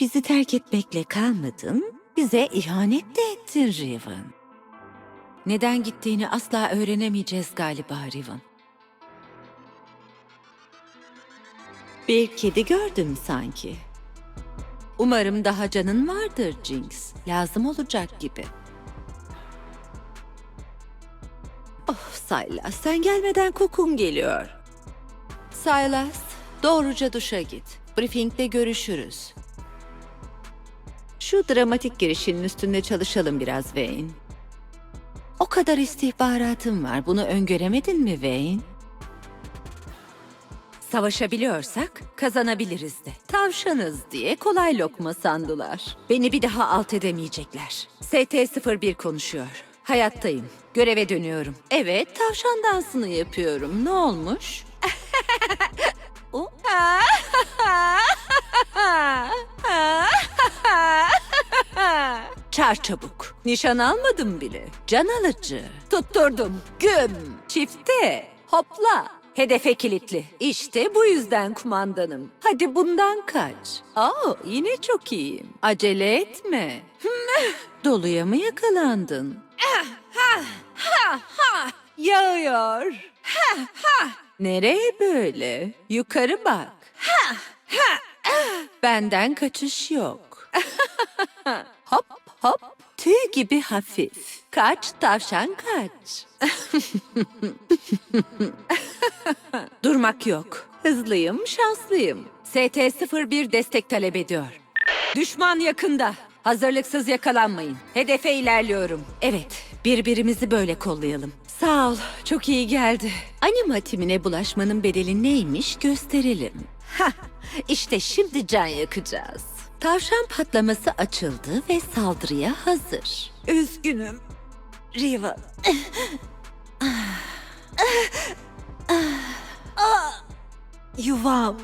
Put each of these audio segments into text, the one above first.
bizi terk etmekle kalmadın, bize ihanet de ettin Riven. Neden gittiğini asla öğrenemeyeceğiz galiba Riven. Bir kedi gördüm sanki. Umarım daha canın vardır Jinx. Lazım olacak gibi. Oh Silas, sen gelmeden kokun geliyor. Silas, doğruca duşa git. Briefingde görüşürüz. Şu dramatik girişinin üstünde çalışalım biraz Wayne. O kadar istihbaratım var. Bunu öngöremedin mi Wayne? Savaşabiliyorsak kazanabiliriz de. Tavşanız diye kolay lokma sandılar. Beni bir daha alt edemeyecekler. ST-01 konuşuyor. Hayattayım. Göreve dönüyorum. Evet, tavşan dansını yapıyorum. Ne olmuş? o? Çağır çabuk. Nişan almadım bile. Can alıcı. Tutturdum. Güm. Çifte. Hopla. Hedefe kilitli. İşte bu yüzden kumandanım. Hadi bundan kaç. Aa, yine çok iyiyim. Acele etme. Doluya mı yakalandın? Yağıyor. Nereye böyle? Yukarı bak. Benden kaçış yok. Hop. Tüy gibi hafif. Kaç tavşan kaç. Durmak yok. Hızlıyım, şanslıyım. ST-01 destek talep ediyor. Düşman yakında. Hazırlıksız yakalanmayın. Hedefe ilerliyorum. Evet, birbirimizi böyle kollayalım. Sağ ol, çok iyi geldi. Anima timine bulaşmanın bedeli neymiş gösterelim. Hah, işte şimdi can yakacağız. Tavşan patlaması açıldı ve saldırıya hazır. Üzgünüm. Riva. Yuvam.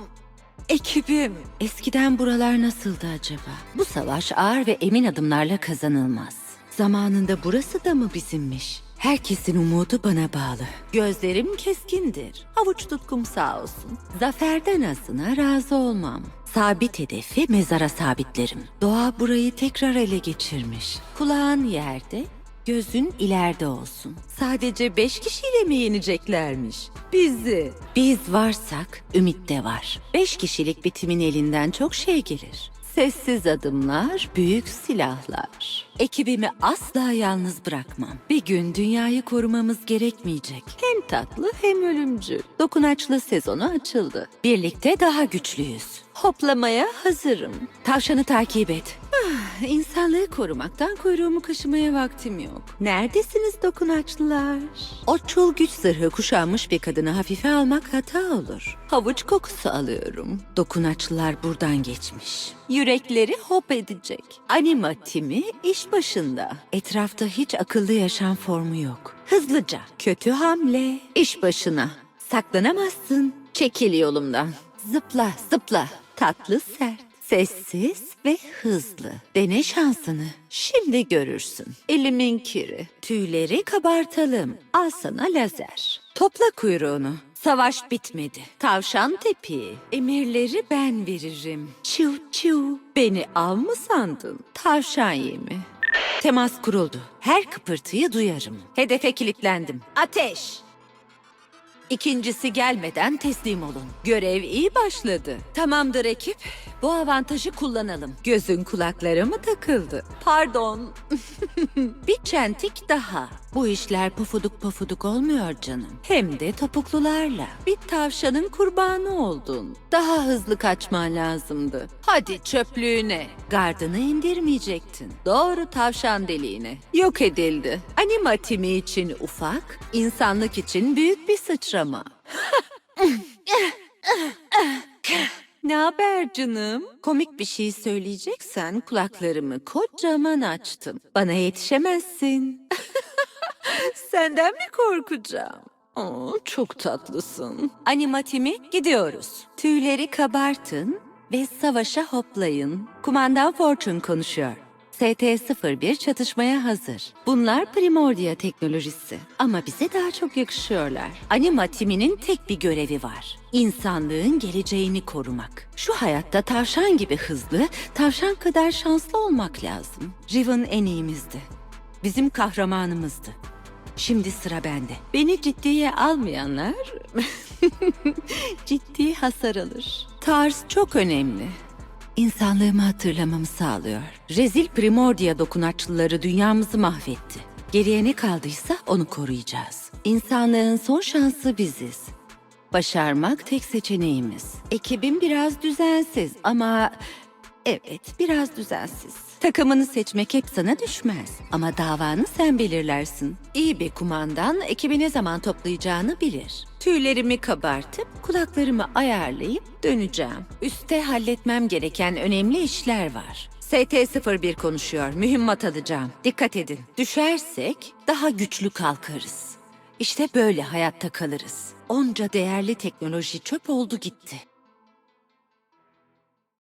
Ekibim. Eskiden buralar nasıldı acaba? Bu savaş ağır ve emin adımlarla kazanılmaz. Zamanında burası da mı bizimmiş? Herkesin umudu bana bağlı. Gözlerim keskindir. Avuç tutkum sağ olsun. Zaferden asına razı olmam. Sabit hedefi mezara sabitlerim. Doğa burayı tekrar ele geçirmiş. Kulağın yerde, Gözün ileride olsun. Sadece beş kişiyle mi yeneceklermiş? Bizi. Biz varsak ümit de var. Beş kişilik bitimin elinden çok şey gelir. Sessiz adımlar, büyük silahlar. Ekibimi asla yalnız bırakmam. Bir gün dünyayı korumamız gerekmeyecek. Hem tatlı hem ölümcül. Dokunaçlı sezonu açıldı. Birlikte daha güçlüyüz. Hoplamaya hazırım. Tavşanı takip et. Ah, İnsanlığı korumaktan kuyruğumu kaşımaya vaktim yok. Neredesiniz dokunaçlılar? O çul güç zırhı kuşanmış bir kadını hafife almak hata olur. Havuç kokusu alıyorum. Dokunaçlılar buradan geçmiş. Yürekleri hop edecek. Anima timi iş başında. Etrafta hiç akıllı yaşam formu yok. Hızlıca. Kötü hamle. İş başına. Saklanamazsın. Çekil yolumdan. Zıpla, zıpla. Tatlı sert. Sessiz ve hızlı. Dene şansını. Şimdi görürsün. Elimin kiri. Tüyleri kabartalım. Al sana lazer. Topla kuyruğunu. Savaş bitmedi. Tavşan tepi. Emirleri ben veririm. Çiu çiu. Beni av mı sandın? Tavşan yemi. Temas kuruldu. Her kıpırtıyı duyarım. Hedefe kilitlendim. Ateş! İkincisi gelmeden teslim olun. Görev iyi başladı. Tamamdır ekip. Bu avantajı kullanalım. Gözün kulaklara mı takıldı? Pardon. Bir çentik daha. Bu işler pufuduk pufuduk olmuyor canım. Hem de topuklularla. Bir tavşanın kurbanı oldun. Daha hızlı kaçman lazımdı. Hadi çöplüğüne. Gardını indirmeyecektin. Doğru tavşan deliğine. Yok edildi. Anima timi için ufak, insanlık için büyük bir sıçrama. Ne haber canım? Komik bir şey söyleyeceksen kulaklarımı kocaman açtım. Bana yetişemezsin. Senden mi korkacağım? Oo, çok tatlısın. Animatimi gidiyoruz. Tüyleri kabartın ve savaşa hoplayın. Kumandan Fortune konuşuyor. ST-01 çatışmaya hazır. Bunlar Primordia teknolojisi. Ama bize daha çok yakışıyorlar. Anima timinin tek bir görevi var. İnsanlığın geleceğini korumak. Şu hayatta tavşan gibi hızlı, tavşan kadar şanslı olmak lazım. Riven en iyimizdi. Bizim kahramanımızdı. Şimdi sıra bende. Beni ciddiye almayanlar ciddi hasar alır. Tarz çok önemli. İnsanlığımı hatırlamamı sağlıyor. Rezil Primordia dokunaçlıları dünyamızı mahvetti. Geriye ne kaldıysa onu koruyacağız. İnsanlığın son şansı biziz. Başarmak tek seçeneğimiz. Ekibim biraz düzensiz ama evet biraz düzensiz. Takımını seçmek hep sana düşmez. Ama davanı sen belirlersin. İyi bir kumandan ekibi ne zaman toplayacağını bilir. Tüylerimi kabartıp kulaklarımı ayarlayıp döneceğim. Üste halletmem gereken önemli işler var. ST-01 konuşuyor. Mühimmat alacağım. Dikkat edin. Düşersek daha güçlü kalkarız. İşte böyle hayatta kalırız. Onca değerli teknoloji çöp oldu gitti.